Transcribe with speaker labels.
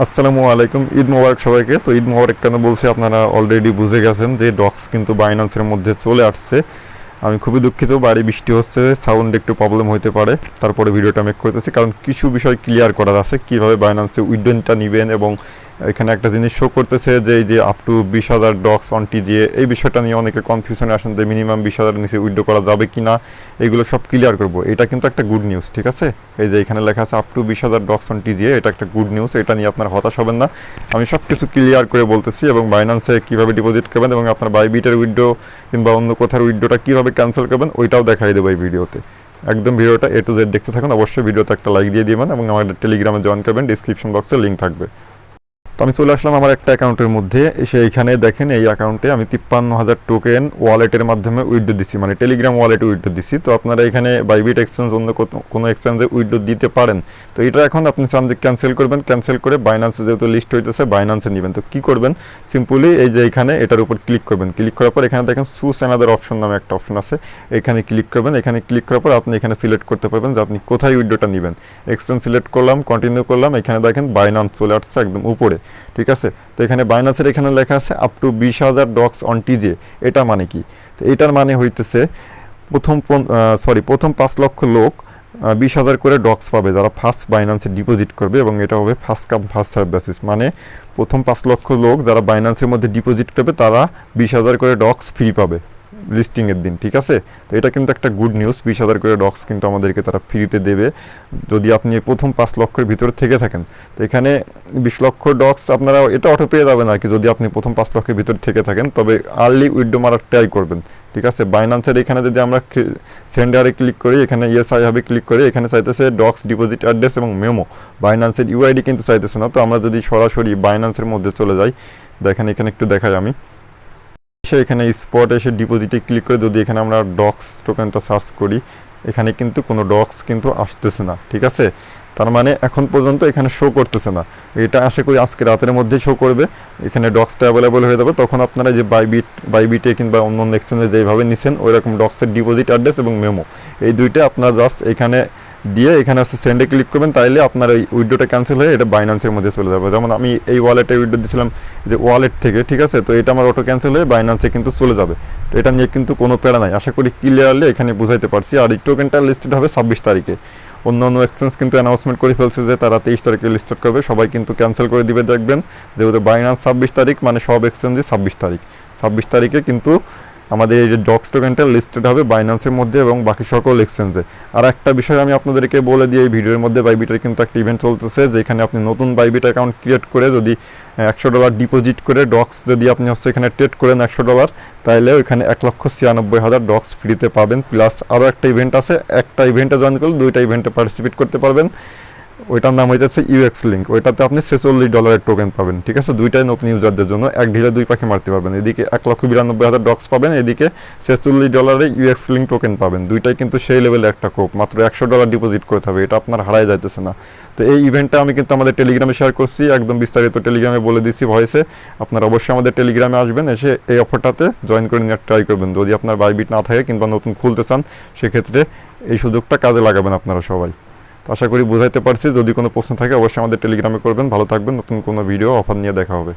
Speaker 1: আসসালামু আলাইকুম, ঈদ মোবারক সবাইকে। তো ঈদ মোবারক কেন বলছি, আপনারা অলরেডি বুঝে গেছেন যে ডক্স কিন্তু বাইনান্সের মধ্যে চলে আসছে। আমি খুবই দুঃখিত, বাড়ি বৃষ্টি হচ্ছে সাউন্ড একটু প্রবলেম হতে পারে। তারপরে ভিডিওটা মেক করতেছি, কারণ কিছু বিষয় ক্লিয়ার করার আছে, কীভাবে বাইনান্সে উইডেনটা নেবেন এবং এখানে একটা জিনিস শো করতেছে যে এই যে আপ টু বিশ হাজার ডক্স অন টিজিএ এই বিষয়টা নিয়ে অনেকে কনফিউশনে আসেন যে মিনিমাম বিশ হাজার নিচে উইড্রো করা যাবে কি না এগুলো সব ক্লিয়ার করব। এটা কিন্তু একটা গুড নিউজ ঠিক আছে? এই যে এখানে লেখা আছে আপ টু বিশ হাজার ডক্স অন টিজিএ এটা একটা গুড নিউজ এটা নিয়ে আপনার হতাশ হবেন না। আমি সব কিছু ক্লিয়ার করে বলতেছি এবং বাইন্যান্সে কীভাবে ডিপোজিট করবেন এবং আপনার বাইবিটের উইড্রো কিংবা অন্য কোথার উইড্রোটা কীভাবে ক্যান্সেল করবেন, ওইটাও দেখাই দেবো এই ভিডিওতে। একদম ভিডিওটা এ টু জেড দেখতে থাকুন, অবশ্যই ভিডিওতে একটা লাইক দিয়ে দিবেন এবং আমাদের টেলিগ্রামে জয়েন করবেন ডিসক্রিপশন বক্সে লিঙ্ক থাকবে। তো আমি চলে আসলাম আমার একটা অ্যাকাউন্টের মধ্যে। এসে এখানে দেখেন, এই অ্যাকাউন্টে আমি তিপ্পান্ন হাজার টোকেন ওয়ালেটের মাধ্যমে উইড্রো দিচ্ছি মানে টেলিগ্রাম ওয়ালেটে উইড্রো দিচ্ছি তো আপনারা এখানে বাইবিট এক্সচেঞ্জ অন্য কোনো এক্সচেঞ্জে উইড্রো দিতে পারেন। তো এটা এখন আপনি চান যে ক্যান্সেল করবেন। ক্যান্সেল করে বাইন্যান্সে যেহেতু লিস্ট হইতেছে বাইন্যান্সে নেবেন। তো কী করবেন? সিম্পলি এই যে এখানে এটার উপর ক্লিক করবেন। ক্লিক করার পর এখানে দেখেন সুস অ্যানাদার অপশন নামে একটা অপশন আছে। এখানে ক্লিক করবেন। এখানে ক্লিক করার পর আপনি এখানে সিলেক্ট করতে পারবেন যে আপনি কোথায় উইড্রোটা নেবেন। এক্সচেঞ্জ সিলেক্ট করলাম কন্টিনিউ করলাম। এখানে দেখেন বাইনান্স চলে আসছে একদম উপরে। ঠিক আছে? তো এখানে বাইনান্সের এখানে লেখা আছে আপ টু বিশ হাজার ডক্স অন টিজে এটা মানে কি? তো এটার মানে হইতেছে প্রথম সরি প্রথম পাঁচ লক্ষ লোক বিশ হাজার করে ডক্স পাবে যারা ফার্স্ট বাইন্যান্সে ডিপোজিট করবে এবং এটা হবে first come first serve basis মানে প্রথম পাঁচ লক্ষ লোক যারা বাইন্যান্সের মধ্যে ডিপোজিট করবে, তারা বিশ হাজার করে ডক্স ফ্রি পাবে। লিস্টিংয়ের দিন, ঠিক আছে? তো এটা কিন্তু একটা গুড নিউজ বিশ হাজার করে ডক্স কিন্তু আমাদেরকে তারা ফ্রিতে দেবে। যদি আপনি প্রথম পাঁচ লক্ষের ভিতরে থেকে থাকেন, তো এখানে বিশ লক্ষ ডক্স আপনারা এটা অটো পেয়ে যাবেন আর কি, যদি আপনি প্রথম পাঁচ লক্ষের ভিতরে থেকে থাকেন, তবে আর্লি উইড্রো মারার ট্রাই করবেন, ঠিক আছে? বাইন্যান্সের এখানে যদি আমরা সেন্ডারে ক্লিক করি, এখানে ইয়েস আই হবে ক্লিক করি, এখানে চাইতেছে ডক্স ডিপোজিট অ্যাড্রেস এবং মেমো বাইন্যান্সের ইউআইডি কিন্তু চাইতেছে না, তো আমরা যদি সরাসরি বাইন্যান্সের মধ্যে চলে যাই, দেখেন এখানে একটু দেখাই আমি। এসে এখানে স্পট এসে ডিপোজিটে ক্লিক করে যদি এখানে আমরা ডক্স টোকেনটা সার্চ করি, এখানে কিন্তু কোনো ডক্স কিন্তু আসতেছে না, ঠিক আছে? তার মানে এখন পর্যন্ত এখানে শো করতেছে না। এটা আশা করি আজকে রাতের মধ্যে শো করবে। এখানে ডক্সটা অ্যাভেলেবল হয়ে যাবে। তখন আপনারা যে বাইবিট বাইবিটে কিংবা অন্য অন্য এক্সচেঞ্জে যেভাবে নিছেন ওই রকম ডক্সের ডিপোজিট অ্যাড্রেস এবং মেমো এই দুইটা আপনারা জাস্ট এখানে দিয়ে এখানে হচ্ছে সেন্ডে ক্লিক করবেন, তাইলে আপনার এই উইডোটা ক্যান্সেল হয়ে এটা বাইন্যান্সের মধ্যে চলে যাবে। যেমন আমি এই ওয়ালেটে উইডো দিয়েছিলাম যে ওয়ালেট থেকে, ঠিক আছে? তো এটা আমার অটো ক্যান্সেল হয়ে বাইন্যান্সে কিন্তু চলে যাবে। তো এটা নিয়ে কিন্তু কোনো প্যারা নাই। আশা করি ক্লিয়ারলি এখানে বুঝাইতে পারছি। আর এই টোকেনটা লিস্টেড হবে ছাব্বিশ তারিখে। অন্য অন্য এক্সচেঞ্জ কিন্তু অ্যানাউন্সমেন্ট করে ফেলছে যে তারা তেইশ তারিখে লিস্টেড করবে। সবাই কিন্তু ক্যান্সেল করে দিবে, দেখবেন। যেহেতু বাইন্যান্স ছাব্বিশ তারিখ মানে সব এক্সচেঞ্জে ছাব্বিশ তারিখ। ছাব্বিশ তারিখে কিন্তু আমাদের এই যে ডক্স টোকেনটা লিস্টেড হবে বাইন্যান্সের মধ্যে এবং বাকি সকল এক্সচেঞ্জে আর একটা বিষয় আমি আপনাদেরকে বলে দিই, এই ভিডিওর মধ্যে বাইবিটার কিন্তু একটা ইভেন্ট চলতেছে, যেখানে আপনি নতুন বাইবিট অ্যাকাউন্ট ক্রিয়েট করে যদি একশো ডলার ডিপোজিট করে ডক্স যদি আপনি হচ্ছে এখানে ট্রেড করেন একশো ডলার তাহলে ওইখানে এক লক্ষ ছিয়ানব্বই হাজার ডক্স ফ্রিতে পাবেন। প্লাস আরও একটা ইভেন্ট আছে, একটা ইভেন্টে জয়েন করলে দুইটা ইভেন্টে পার্টিসিপেট করতে পারবেন। ওইটার নাম হইতেছে ইউএক্স লিঙ্ক ওইটাতে আপনি ছেচল্লিশ ডলারের টোকেন পাবেন, ঠিক আছে? দুইটাই নতুন ইউজারদের জন্য। এক ঢিলে দুই পাখি মারতে পারবেন। এদিকে এক লক্ষ বিরানব্বই হাজার ডক্স পাবেন, এদিকে ছেচল্লিশ ডলারে ইউএক্স লিঙ্ক টোকেন পাবেন। দুইটাই কিন্তু সেই লেভেলে একটা কোপ। মাত্র একশো ডলার ডিপোজিট করতে হবে। এটা আপনার হারাই যাইতেছে না। তো এই ইভেন্টটা আমি কিন্তু আমাদের টেলিগ্রামে শেয়ার করছি। একদম বিস্তারিত টেলিগ্রামে বলে দিচ্ছি ভয়েসে আপনারা অবশ্যই আমাদের টেলিগ্রামে আসবেন, এসে এই অফারটাতে জয়েন করে নিয়ে ট্রাই করবেন। যদি আপনার বাইবিট না থাকে কিংবা নতুন খুলতে চান, সেক্ষেত্রে এই সুযোগটা কাজে লাগাবেন আপনারা সবাই। তো আশা করি বুঝাইতে পারছি। যদি কোনো প্রশ্ন থাকে, অবশ্যই আমাদের টেলিগ্রামে করবেন। ভালো থাকবেন। নতুন কোনো ভিডিও অফার নিয়ে দেখা হবে।